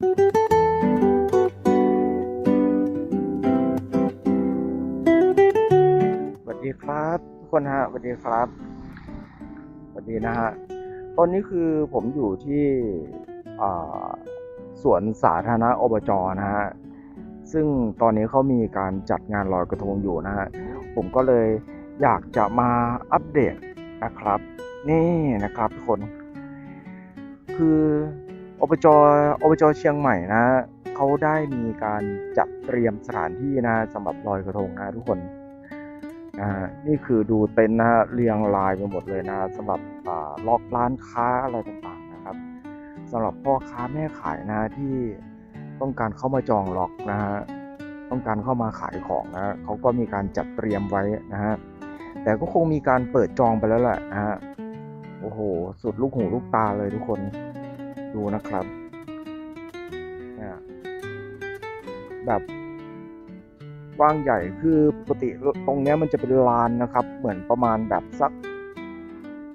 สวัสดีครับทุกคนฮะสวัสดีครับสวัสดีนะฮะตอนนี้คือผมอยู่ที่สวนสาธารณะอบจนะฮะซึ่งตอนนี้เขามีการจัดงานลอยกระทงอยู่นะฮะผมก็เลยอยากจะมาอัปเดตนะครับ นี่นะครับทุกคน คือ อบจอบจเชียงใหม่นะเขาได้มีการจัดเตรียมสถานที่นะสำหรับลอยกระทงนะทุกคนนะนี่คือดูเต็นนะเรียงรายไปหมดเลยนะสำหรับล็อกร้านค้าอะไรต่างๆนะครับสำหรับพ่อค้าแม่ขายนะที่ต้องการเข้ามาจองล็อกนะฮะต้องการเข้ามาขายของนะเขาก็มีการจัดเตรียมไว้นะฮะแต่ก็คงมีการเปิดจองไปแล้วแหละนะฮะโอ้โห สุดลูกหูลูกตาเลยทุกคน ดูนะครับเนี่ยแบบกว้างใหญ่คือปกติตรงนี้มันจะเป็นลานนะครับ เหมือนประมาณแบบสัก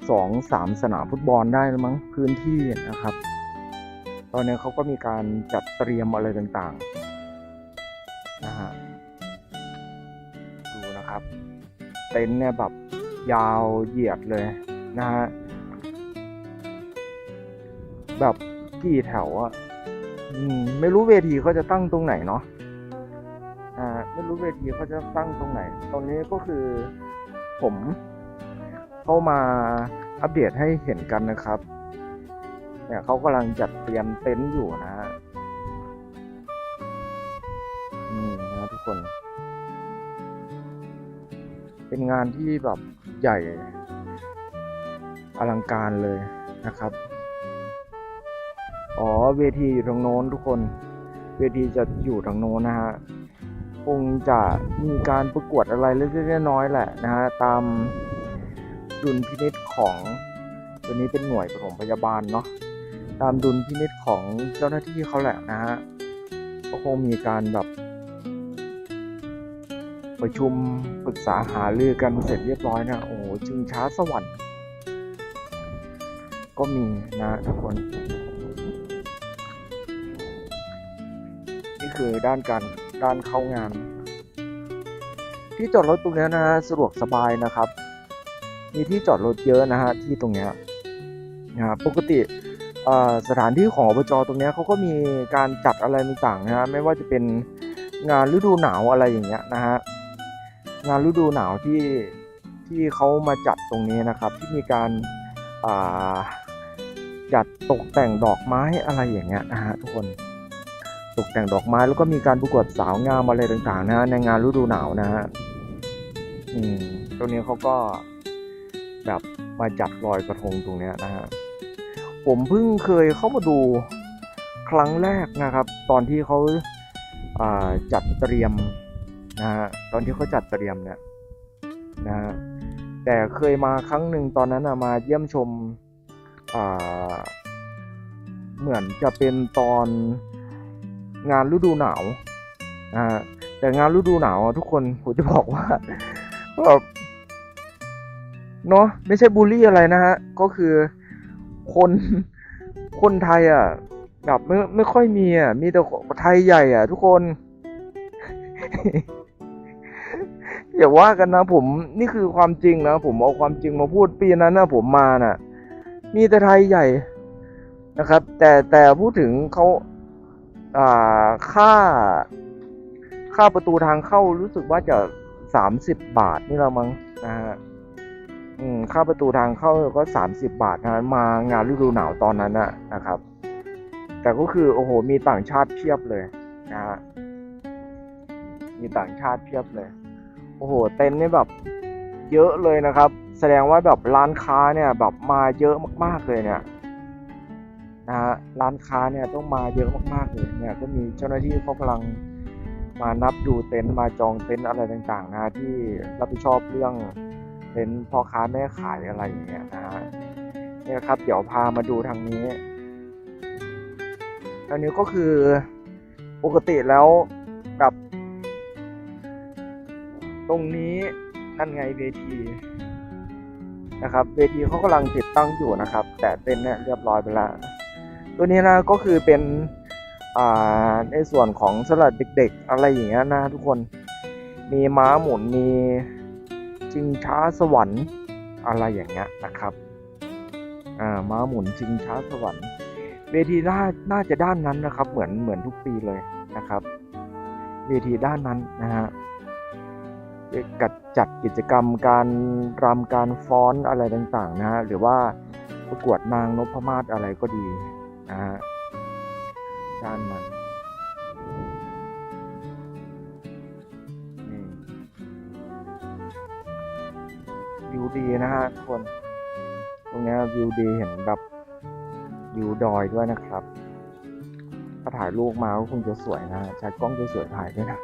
สองสามสนามฟุตบอลได้มั้งพื้นที่นะครับ ตอนนี้เขาก็มีการจัดเตรียมอะไรต่างๆนะฮะดูนะครับ เต็นท์เนี่ยแบบยาวเหยียดเลยนะฮะ แบบกี่แถวอะอืมไม่รู้เวทีเขาจะตั้งตรงไหนเนาะอ่า ไม่รู้เวทีเขาจะตั้งตรงไหน ตรงนี้ก็คือผมเข้ามาอัปเดตให้เห็นกันนะครับ เนี่ยเขากำลังจัดเตรียมเต็นท์อยู่นะฮะอืมนะทุกคน เป็นงานที่แบบใหญ่อลังการเลยนะครับ อ๋อเวทีอยู่ตรงโน้นทุกคน เวทีจะอยู่ทางโน้นนะฮะคงจะมีการประกวดอะไรเล็กๆน้อยๆแหละนะฮะตามดุลพินิษของตัวนี้เป็นหน่วยปฐมพยาบาลเนาะตามดุลพินิษของเจ้าหน้าที่เขาแหละนะฮะก็คงมีการแบบประชุมปรึกษาหารือกันเสร็จเรียบร้อยนะโอ้จึงช้าสวรรค์ก็มีนะทุกคน คือด้านการด้านเข้างาน ที่จอดรถตรงนี้นะฮะสะดวกสบายนะครับ มีที่จอดรถเยอะนะฮะที่ตรงเนี้ยนะฮะปกติสถานที่ของอบจตรงเนี้ยเขาก็มีการจัดอะไรต่างๆนะฮะไม่ว่าจะเป็นงานฤดูหนาวอะไรอย่างเงี้ยนะฮะงานฤดูหนาวที่ที่เขามาจัดตรงนี้นะครับ ที่มีการาจัดตกแต่งดอกไม้อะไรอย่างเงี้ยนะฮะทุกคน ตกแต่งดอกไม้แล้วก็มีการประกวดสาวงามอะไรต่างๆนะฮะในงานฤดูหนาวนะฮะอืมตรงนี้เขาก็แบบมาจัดลอยกระทงตรงเนี้ยนะฮะผมเพิ่งเคยเข้ามาดูครั้งแรกนะครับ ตอนที่เขาจัดเตรียมนะฮะตอนที่เขาจัดเตรียมเนี่ยนะฮะแต่เคยมาครั้งหนึ่งตอนนั้นมาเยี่ยมชมเหมือนจะเป็นตอน งานฤดูหนาวนะแต่งานฤดูหนาวทุกคนผมจะบอกว่าแบบเนาะไม่ใช่บูลลี่อะไรนะฮะ ก็คือคนคนไทยอะแบบไม่ไม่ค่อยมีอะมีแต่ไทยใหญ่อะ ทุกคน อย่าว่ากันนะผมนี่คือความจริงนะผมเอาความจริงมาพูดปีนั้นนะผมมาน่ะ มีแต่ไทยใหญ่นะครับ แต่แต่พูดถึงเขา ค่า ค่าประตูทางเข้ารู้สึกว่าจะสามสิบบาทนี่ละมั้งนะฮะอืมค่าประตูทางเข้าก็สามสิบบาทนะมางานฤดูหนาวตอนนั้นนะนะครับ แต่ก็คือโอ้โหมีต่างชาติเพียบเลยนะฮะมีต่างชาติเพียบเลย โอ้โห เต็นท์นี่แบบเยอะเลยนะครับ แสดงว่าแบบร้านค้าเนี่ยแบบมาเยอะมาก ๆเลยเนี่ย นะฮะร้านค้าเนี่ยต้องมาเยอะมากๆเลยเนี่ยก็มีเจ้าหน้าที่เขากำลังมานับดูเต็นท์มาจองเต็นท์อะไรต่างๆนะที่รับผิดชอบเรื่องเต็นท์พ่อค้าแม่ขายอะไรอย่างเงี้ยนะฮะเนี่ยครับเดี๋ยวพามาดูทางนี้ทางนี้ก็คือปกติแล้วกับ ตรงนี้นั่นไงเวทีนะครับเวทีเขากำลังติดตั้งอยู่นะครับ แต่เต็นท์เนี่ยเรียบร้อยไปแล้ว ตัวนี้นะก็คือเป็นในส่วนของสำหรับเด็กๆ อะไรอย่างเงี้ยนะทุกคนมีม้าหมุนมีจิงช้าสวรรค์อะไรอย่างเงี้ยนะครับม้าหมุนจิงช้าสวรรค์เวทีน่าน่าจะด้านนั้นนะครับ เหมือนเหมือนทุกปีเลยนะครับ เวทีด้านนั้นนะฮะกัดจัดกิจกรรมการรำการฟ้อนอะไรต่างๆนะฮะหรือว่าประกวดนางนพมาศอะไรก็ดี นะฮะด้านนั้นนี่วิวดีนะฮะทุกคน ตรงเนี้ยวิวดีเห็นแบบวิวดอยด้วยนะครับถ้าถ่ายรูปมาก็คงจะสวยนะใช้กล้องจะสวยถ่ายด้วยนะ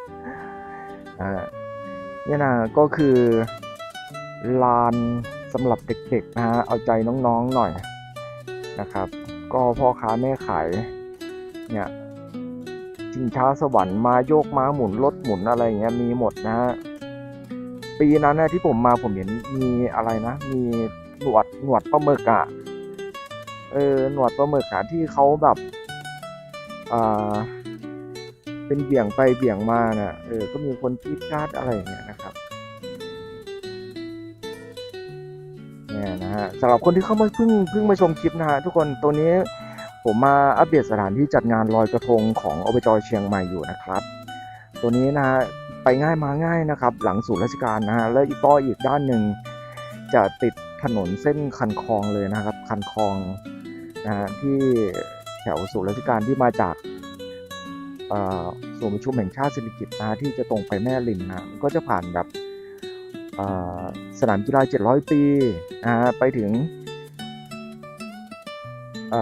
อ่าเนี่ยนะก็คือลานสำหรับเด็กๆนะฮะเอาใจน้องๆหน่อยนะครับ ก็พ่อค้าแม่ขายเนี่ยชิงช้าสวรรค์มาโยกม้าหมุนรถหมุนอะไรเงี้ยมีหมดนะฮะปีนั้นนะที่ผมมาผมเห็นมีอะไรนะ มีหนวดหนวดปลาหมึกอะเออหนวดปลาหมึกอะที่เขาแบบอ่าเป็นเบี่ยงไปเบี่ยงมาน่ะเออก็มีคนกรีดกราดอะไรอย่างเงี้ยนะ สำหรับคนที่เข้ามาเพิ่งเพิ่งมาชมคลิปนะฮะทุกคนตัวนี้ผมมาอัปเดตสถานที่จัดงานลอยกระทงของอบจเชียงใหม่อยู่นะครับ ตัวนี้นะฮะไปง่ายมาง่ายนะครับ หลังศูนย์ราชการนะฮะและอีกต่ออีกด้านหนึ่งจะติดถนนเส้นคันคลองเลยนะครับ คันคลองนะฮะที่แถวศูนย์ราชการที่มาจากเอ่อศูนย์ประชุมแห่งชาติสิริกิติ์นะฮะที่จะตรงไปแม่ริมนะก็จะผ่านแบบ สนามกีฬา 700 ปีนะฮะไปถึงอ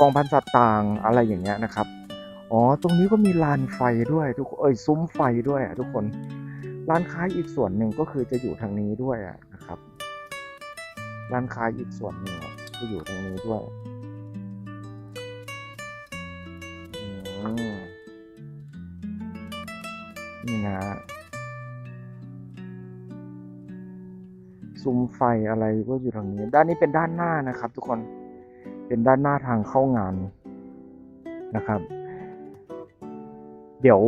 กองพันสัตว์ต่างอะไรอย่างเงี้ยนะครับ อ๋อ ตรงนี้ก็มีลานไฟด้วยทุกคนเอ้ยซุ้มไฟด้วยทุกคน ร้านค้าอีกส่วนหนึ่งก็คือจะอยู่ทางนี้ด้วยนะครับ ร้านค้าอีกส่วนหนึ่งจะอยู่ทางนี้ด้วยนี่นะ ซุ้มไฟอะไรก็อยู่ทางนี้ ด้านนี้เป็นด้านหน้านะครับ ทุกคนเป็นด้านหน้าทางเข้างานนะครับ เดี๋ยว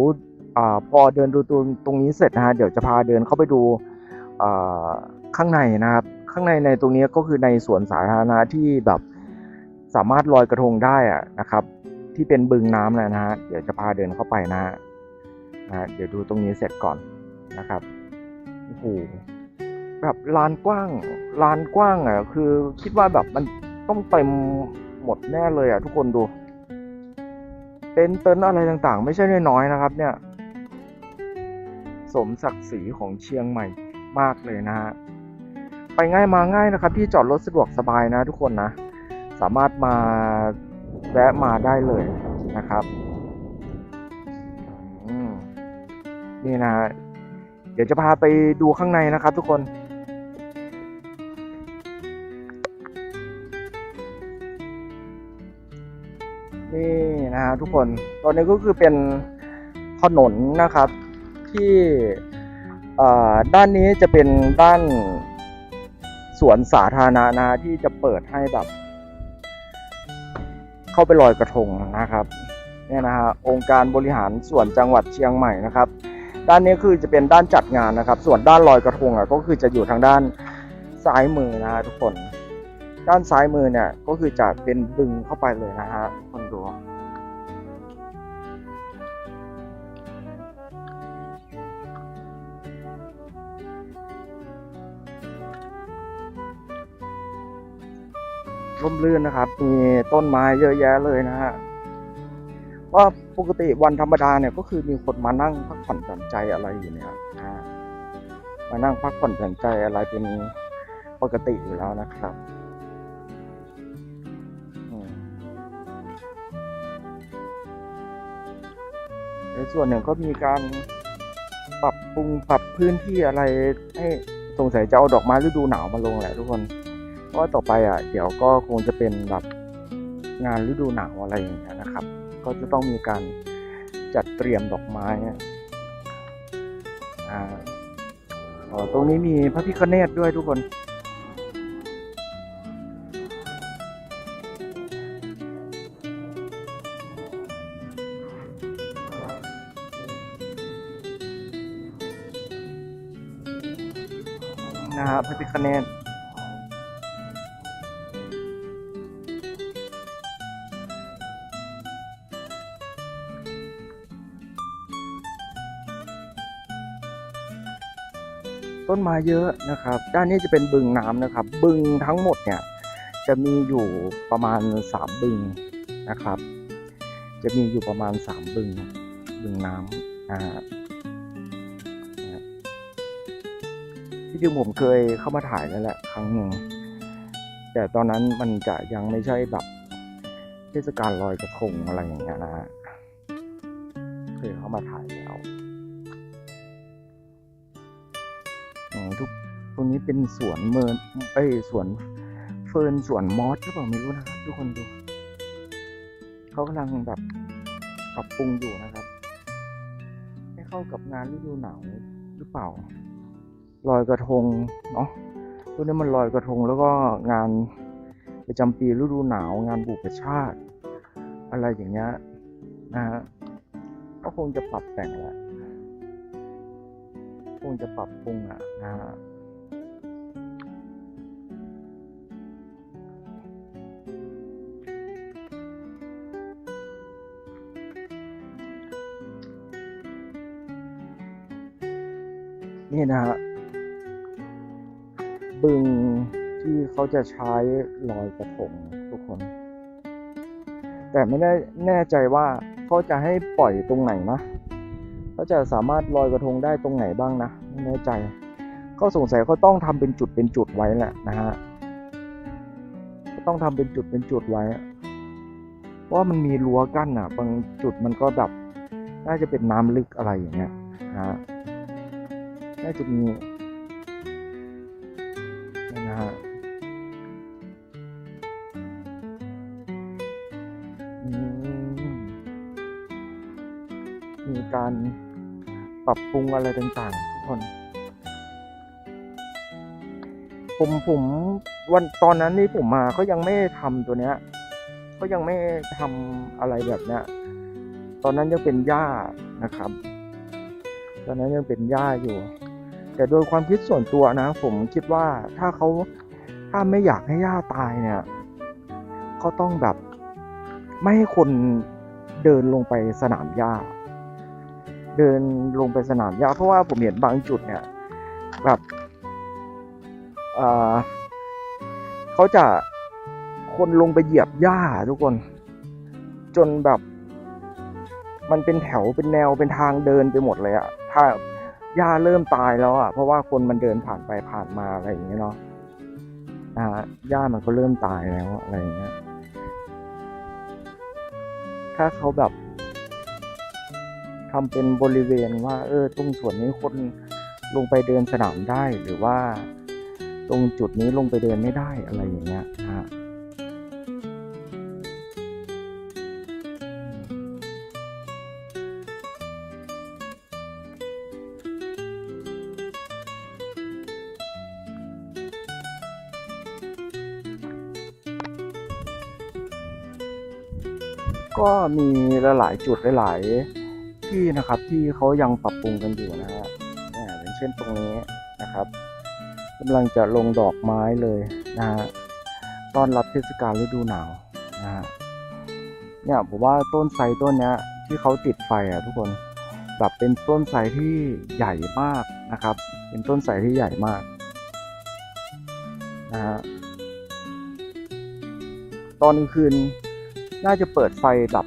อพอเดินดูตรงตรงนี้เสร็จนะฮะเดี๋ยวจะพาเดินเข้าไปดูข้างในนะครับ ข้างในในตรงนี้ก็คือในสวนสาธารณะที่แบบสามารถลอยกระทงได้อะนะครับ ที่เป็นบึงน้ำนะฮะเดี๋ยวจะพาเดินเข้าไปนะฮะนะฮะเดี๋ยวดูตรงนี้เสร็จก่อนนะครับโอ้โห แบบลานกว้างลานกว้างอะ คือคิดว่าแบบมันต้องเต็มหมดแน่เลยอะ ทุกคนดู เต็นเต็นอะไรต่างๆ ไม่ใช่น้อยๆนะครับ เนี่ย สมศักดิ์ศรีของเชียงใหม่มากเลยนะฮะไปง่ายมาง่ายนะครับ ที่จอดรถสะดวกสบายนะ ทุกคนนะ สามารถมาแวะมาได้เลยนะครับนี่นะฮะเดี๋ยวจะพาไปดูข้างในนะครับทุกคน นี่นะฮะทุกคนตอนนี้ก็คือเป็นถนนนะครับที่ด้านนี้จะเป็นด้านสวนสาธารณะนะฮะที่จะเปิดให้แบบ เข้าไปลอยกระทงนะครับเนี่ยนะฮะองค์การบริหารส่วนจังหวัดเชียงใหม่นะครับ ด้านนี้คือจะเป็นด้านจัดงานนะครับ ส่วนด้านลอยกระทงอะก็คือจะอยู่ทางด้านซ้ายมือนะฮะทุกคน ด้านซ้ายมือเนี่ยก็คือจะเป็นบึงเข้าไปเลยนะฮะคนดูร่มรื่นนะครับ มีต้นไม้เยอะแยะเลยนะฮะว่าปกติวันธรรมดาเนี่ยก็คือมีคนมานั่งพักผ่อนหย่อนใจอะไรอยู่เนี่ยนะมานั่งพักผ่อนหย่อนใจอะไรเป็นปกติอยู่แล้วนะครับ ส่วนหนึ่งก็มีการปรับปรุงปรับพื้นที่อะไรให้สงสัยจะเอาดอกไม้ฤดูหนาวมาลงแหละทุกคน เพราะว่าต่อไปอะ เดี๋ยวก็คงจะเป็นแบบงานฤดูหนาวอะไรอย่างเงี้ยนะครับ ก็จะต้องมีการจัดเตรียมดอกไม้อ่าตรงนี้มีพระพิฆเนศด้วยทุกคน พิคเนตต้นไม้เยอะนะครับ ด้านนี้จะเป็นบึงน้ำนะครับ บึงทั้งหมดเนี่ยจะมีอยู่ประมาณสามบึงนะครับ จะมีอยู่ประมาณสามบึง บึงน้ำนะ ที่จริงผมเคยเข้ามาถ่ายแล้วแหละครั้งหนึ่งแต่ตอนนั้นมันจะยังไม่ใช่แบบเทศกาลลอยกระทงอะไรอย่างเงี้ยนะฮะเคยเข้ามาถ่ายแล้วทุกตรงนี้เป็นสวนเมินเอ้ยสวนเฟิร์นสวนมอสหรือเปล่าไม่รู้นะครับทุกคนดูเขากำลังแบบปรับปรุงอยู่นะครับ ให้เข้ากับงานฤดูหนาวหรือเปล่า ลอยกระทงเนาะตัวนี้มันลอยกระทงแล้วก็งานประจำปีฤดูหนาวงานบุพชาติ อะไรอย่างเงี้ยนะฮะก็คงจะปรับแต่งแหละคงจะปรับปรุงอะนะฮะนี่นะฮะ บึงที่เขาจะใช้ลอยกระทงทุกคน แต่ไม่ได้แน่ใจว่าเขาจะให้ปล่อยตรงไหนนะเขาจะสามารถลอยกระทงได้ตรงไหนบ้างนะไม่แน่ใจก็สงสัยเขาต้องทำเป็นจุดเป็นจุดไว้แหละนะฮะต้องทำเป็นจุดเป็นจุดไว้เพราะว่ามันมีรั้วกั้นอะ บางจุดมันก็แบบน่าจะเป็นน้ำลึกอะไรอย่างเงี้ยนะฮะน่าจะมี รับปรุงอะไรต่างๆทุกคน ผมผมวันตอนนั้นที่ผมมาเขายังไม่ทำตัวเนี้ยเขายังไม่ทำอะไรแบบเนี้ย ตอนนั้นยังเป็นหญ้านะครับ ตอนนั้นยังเป็นหญ้าอยู่ แต่โดยความคิดส่วนตัวนะ ผมคิดว่าถ้าเขาถ้าไม่อยากให้หญ้าตายเนี่ยเขาต้องแบบไม่ให้คนเดินลงไปสนามหญ้า เดินลงไปสนามหญ้าเพราะว่าผมเห็นบางจุดเนี่ยแบบเอ่อเขาจะคนลงไปเหยียบหญ้าทุกคน จนแบบ มันเป็นแถวเป็นแนวเป็นทางเดินไปหมดเลยอะถ้าหญ้าเริ่มตายแล้วอะเพราะว่าคนมันเดินผ่านไปผ่านมาอะไรอย่างเงี้ยเนาะอ่าหญ้ามันก็เริ่มตายแล้วอะไรอย่างเงี้ยถ้าเขาแบบ ทำเป็นบริเวณว่าเออตรงส่วนนี้คนลงไปเดินสนามได้หรือว่าตรงจุดนี้ลงไปเดินไม่ได้อะไรอย่างเงี้ยนะฮะก็มีหลายจุดหลาย ที่นะครับที่เขายังปรับปรุงกันอยู่นะฮะเนี่ยอย่างเช่นตรงนี้นะครับกำลังจะลงดอกไม้เลยนะฮะต้อนรับเทศกาลฤดูหนาวนะฮะเนี่ยผมว่าต้นไทรต้นเนี้ยที่เขาติดไฟอะทุกคนแบบเป็นต้นไทรที่ใหญ่มากนะครับ เป็นต้นไทรที่ใหญ่มากนะฮะตอนกลางคืนน่าจะเปิดไฟแบบ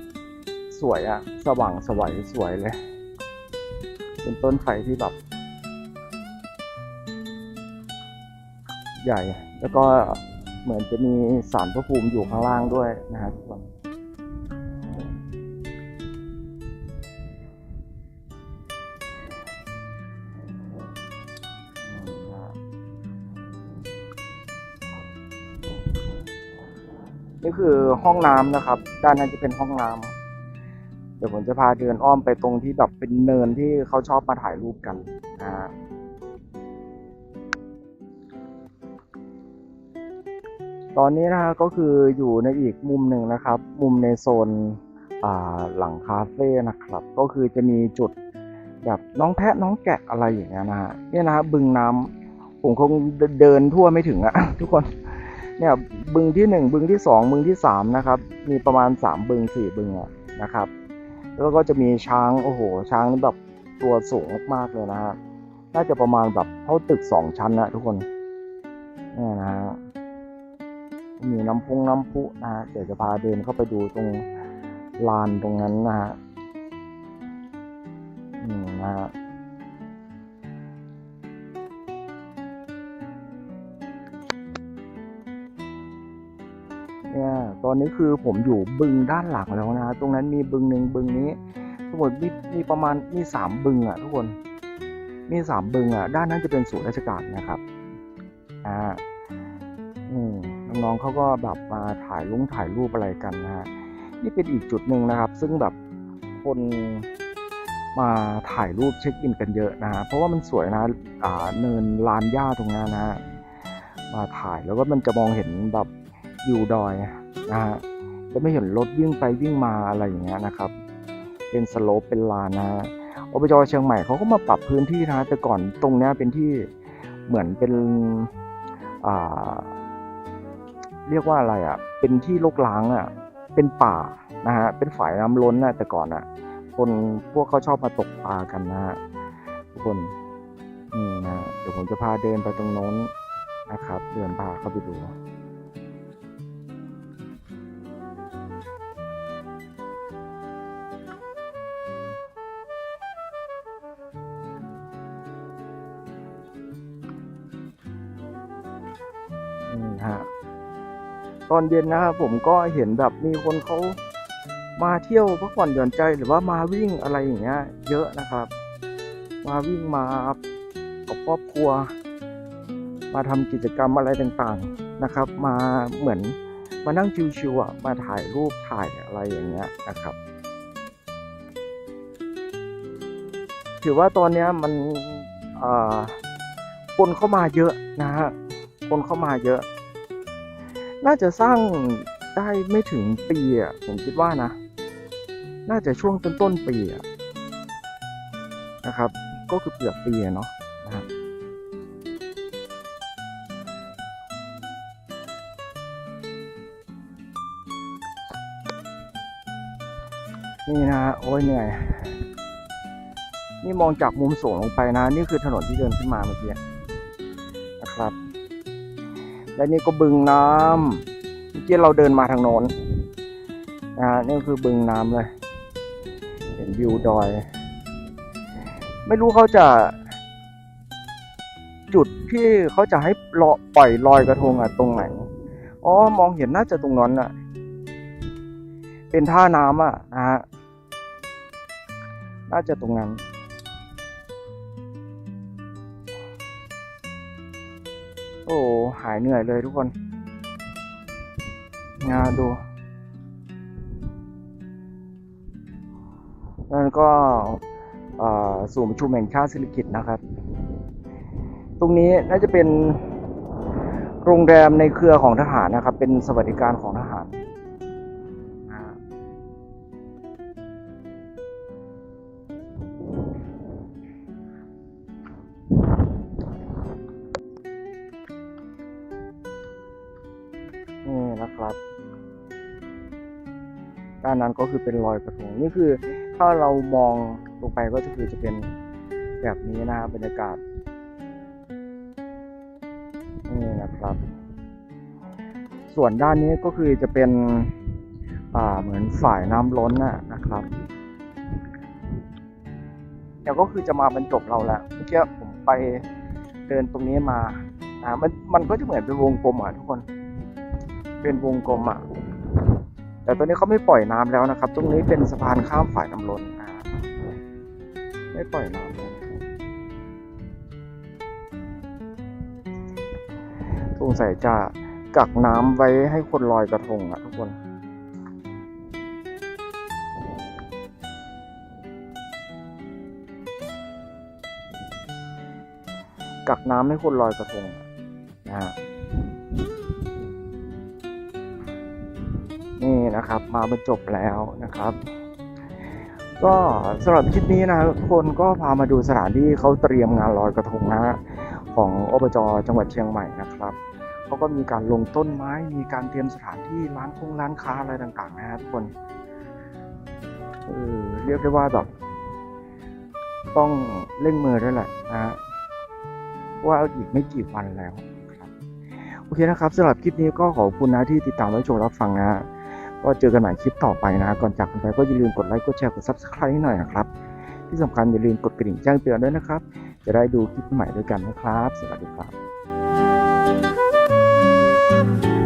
สวยอะสว่างสวยสวยเลย เป็นต้นไฟที่แบบ ใหญ่ แล้วก็เหมือนจะมีสารพระภูมิอยู่ข้างล่างด้วยนะฮะทุกคนนี่คือห้องน้ำนะครับ ด้านนั้นจะเป็นห้องน้ำ เดี๋ยวผมจะพาเดินอ้อมไปตรงที่แบบเป็นเนินที่เขาชอบมาถ่ายรูปกันนะฮะตอนนี้นะฮะก็คืออยู่ในอีกมุมหนึ่งนะครับ มุมในโซนหลังคาเฟ่นะครับ ก็คือจะมีจุดแบบน้องแพะน้องแกะอะไรอย่างเงี้ยนะฮะเนี่ยนะฮะบึงน้ำผมคงเดินทั่วไม่ถึงอะทุกคนเนี่ยบึงที่หนึ่งบึงที่สองบึงที่สามนะครับมีประมาณสามบึงสี่บึงอะนะครับ แล้วก็จะมีช้างโอ้โห ช้างนี่แบบตัวสูงมากๆเลยนะฮะน่าจะประมาณแบบเท่าตึกสองชั้นนะทุกคนนี่นะฮะมีน้ำพุงน้ำพุนะฮะเดี๋ยวจะพาเดินเข้าไปดูตรงลานตรงนั้นนะฮะอืมนะฮะ เนี่ยตอนนี้คือผมอยู่บึงด้านหลังแล้วนะตรงนั้นมีบึงหนึ่งบึงนี้ทั้งหมดมีมีประมาณมีสามบึงอะทุกคนมีสามบึงอะ ด้านนั้นจะเป็นศูนย์ราชการนะครับอ่าอืมน้องๆเขาก็แบบมาถ่ายลุงถ่ายรูปอะไรกันนะฮะนี่เป็นอีกจุดหนึ่งนะครับ ซึ่งแบบคนมาถ่ายรูปเช็คอินกันเยอะนะฮะเพราะว่ามันสวยนะอ่าเนินลานหญ้าตรงนั้นนะฮะมาถ่ายแล้วก็มันจะมองเห็นแบบ วิวดอยนะฮะจะไม่เห็นรถวิ่งไปวิ่งมาอะไรอย่างเงี้ยนะครับ เป็นสโลปเป็นลานนะฮะอบจเชียงใหม่เขาก็มาปรับพื้นที่นะแต่ก่อนตรงเนี้ยเป็นที่เหมือนเป็นอ่าเรียกว่าอะไรอะ เป็นที่รกร้างอะ เป็นป่านะฮะ เป็นฝ่ายน้ำล้นนะแต่ก่อนอะ คนพวกเขาชอบมาตกปลากันนะฮะทุกคนนี่นะเดี๋ยวผมจะพาเดินไปตรงโน้นนะครับ เดินพาเข้าไปดู ฮะตอนเย็นนะครับผมก็เห็นแบบมีคนเขามาเที่ยวพักผ่อนหย่อนใจหรือว่ามาวิ่งอะไรอย่างเงี้ย เยอะนะครับ มาวิ่งมากับครอบครัว มาทำกิจกรรมอะไรต่างๆนะครับ มาเหมือนมานั่งชิวๆมาถ่ายรูปถ่ายอะไรอย่างเงี้ยนะครับ ถือว่าตอนเนี้ยมันคนเข้ามาเยอะนะฮะ คนเข้ามาเยอะ น่าจะสร้างได้ไม่ถึงปีอะผมคิดว่านะ น่าจะช่วงต้นต้นๆปีอะนะครับ ก็คือเปลือกปีเนาะนะฮะนี่นะโอ้ยเหนื่อย นี่มองจากมุมสูงลงไปนะ นี่คือถนนที่เดินขึ้นมาเมื่อกี้ และนี่ก็บึงน้ำเมื่อกี้เราเดินมาทางโน้นนะฮะนี่คือบึงน้ำเลย เห็นวิวดอย ไม่รู้เขาจะ จุดที่เขาจะให้ลปล่อยลอยกระทงอะตรงไหน อ๋อ มองเห็นน่าจะตรงนั้นอะเป็นท่าน้ำอะนะฮะน่าจะตรงนั้น โอ้ หายเหนื่อยเลยทุกคนงาดู นั่นก็ศูนย์ประชุมแห่งชาติสิริกิตนะครับ ตรงนี้น่าจะเป็นโรงแรมในเครือของทหารนะครับ เป็นสวัสดิการของทหาร ด้านนั้นก็คือเป็นรอยกระทงนี่คือถ้าเรามองลงไปก็จะคือจะเป็นแบบนี้นะครับบรรยากาศนี่นะครับ ส่วนด้านนี้ก็คือจะเป็นอ่าเหมือนฝ่ายน้ำล้นน่ะนะครับเดี๋ยวก็คือจะมาบรรจบเราแล้วเมื่อกี้ผมไปเดินตรงนี้มาอ่ามันมันก็จะเหมือนเป็นวงกลมอะทุกคน เป็นวงกลมอะ แต่ตอนนี้เขาไม่ปล่อยน้ำแล้วนะครับ ตรงนี้เป็นสะพานข้ามฝ่ายน้ำล้นอ่าไม่ปล่อยน้ำสงสัยจะกักน้ำไว้ให้คนลอยกระทงอะทุกคนกักน้ำให้คนลอยกระทงนะฮะ นะครับ มาบรรจบแล้วนะครับ ก็สำหรับคลิปนี้นะทุกคนก็พามาดูสถานที่เขาเตรียมงานลอยกระทงนะฮะของอบจจังหวัดเชียงใหม่นะครับเขาก็มีการลงต้นไม้มีการเตรียมสถานที่ร้านคงร้านค้าอะไรต่างๆนะฮะทุกคนเออเรียกได้ว่าแบบต้องเร่งมือด้วยแหละนะฮะว่าอีกไม่กี่วันแล้วครับโอเคนะครับสำหรับคลิปนี้ก็ขอบคุณนะที่ติดตามรับชมรับฟังนะ ก็เจอกันใหม่คลิปต่อไปนะก่อนจากกันไปก็อย่าลืมกดไลค์กดแชร์กดซับสไครต์ให้หน่อยนะครับ ที่สำคัญอย่าลืมกดกระดิ่งแจ้งเตือนด้วยนะครับ จะได้ดูคลิปใหม่ด้วยกันนะครับ สวัสดีครับ